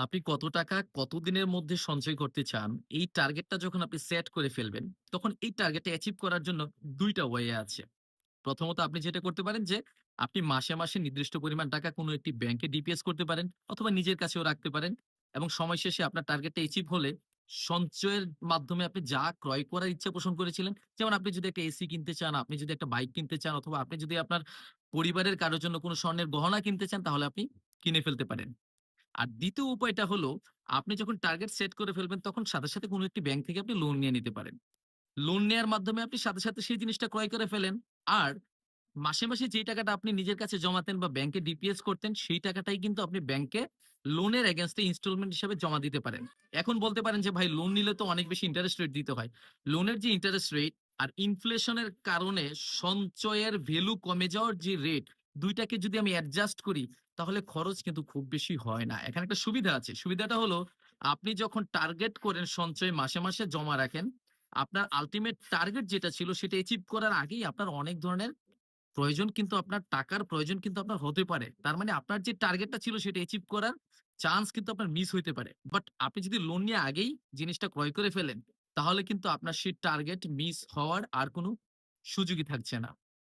আপনি কত টাকা কতদিনের মধ্যে সঞ্চয় করতে চান, এই টার্গেটটা যখন আপনি সেট করে ফেলবেন, তখন এই টার্গেটটা অ্যাচিভ করার জন্য দুইটা ওয়ে আছে। প্রথমত আপনি যেটা করতে পারেন যে, আপনি মাসে, মাসে নির্দিষ্ট পরিমাণ টাকা কোনো একটি ব্যাংকে ডিপিএস করতে পারেন অথবা নিজের কাছেও রাখতে পারেন এবং সময় শেষে আপনার টার্গেটটা অ্যাচিভ হলে সঞ্চয়ের মাধ্যমে আপনি যা ক্রয় করার ইচ্ছা পোষণ করেছিলেন, যেমন আপনি যদি একটা এসি কিনতে চান, আপনি যদি একটা বাইক কিনতে চান অথবা আপনি যদি আপনার পরিবারের কারোর জন্য কোনো স্বর্ণের গহনা কিনতে চান, তাহলে আপনি কিনে ফেলতে পারেন। আর দ্বিতীয় উপায়টা হলো, আপনি যখন টার্গেট সেট করে ফেলবেন, তখন সাথে, সাথে কোনো একটি ব্যাংক থেকে আপনি লোন নিয়ে নিতে পারেন। লোন নেয়ার মাধ্যমে আপনি সাথে, সাথে সেই জিনিসটা ক্রয় করে ফেলেন। আর মাসে, মাসে যেই টাকাটা আপনি নিজের কাছে জমাতেন বা ব্যাংকে ডিপিএস করতেন, সেই টাকাটাই কিন্তু আপনি ব্যাংকে লোনের এগেইনস্ট এ ইনস্টলমেন্ট হিসেবে জমা দিতে পারেন। এখন বলতে পারেন যে, "ভাই লোন নিলে তো অনেক বেশি ইন্টারেস্ট রেট দিতে হয়।" লোনের যে ইন্টারেস্ট রেট আর ইনফ্লেশন এর কারণে সঞ্চয়ের ভ্যালু কমে যাওয়ার যে রেট, ২ টাকে যদি আমি অ্যাডজাস্ট করি, তাহলে খরচ কিন্তু খুব বেশি হয় না। এখানে একটা সুবিধা আছে। সুবিধাটা হলো, আপনি যখন টার্গেট করেন সঞ্চয় মাসে, মাসে জমা রাখেন, আপনার আলটিমেট টার্গেট যেটা ছিল সেটা অ্যাচিভ করার আগেই আপনার অনেক ধরনের প্রয়োজন কিন্তু আপনার টাকার প্রয়োজন কিন্তু আপনার হতে পারে। তার মানে আপনার যে টার্গেটটা ছিল সেটা অ্যাচিভ করার চান্স কিন্তু আপনার মিস হইতে পারে। বাট আপনি যদি লোন নিয়ে আগেই জিনিসটা ক্রয় করে ফেলেন, তাহলে কিন্তু আপনার সেই টার্গেট মিস হওয়ার আর কোনো সুযোগই থাকছে না।